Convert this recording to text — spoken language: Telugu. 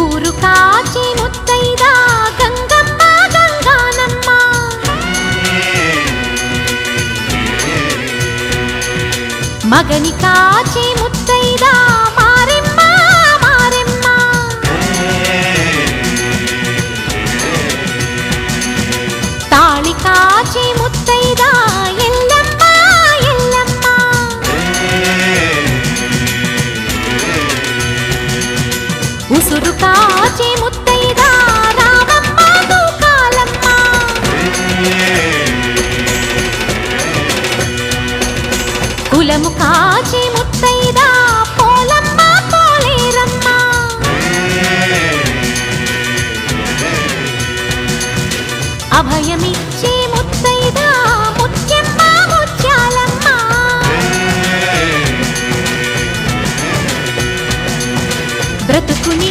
ఊరు కాచి ముత్తైదా గంగమ్మ గంగానమ్మ. మగని కాచి ముత్త ఉసురు కాచి ముత్తైదా రామమ్మ దూకాలమ్మ. కులము కాచి ముత్తైదా పోలమ్మ పోలేరమ్మ. అభయమిచ్చే బ్రతుకుని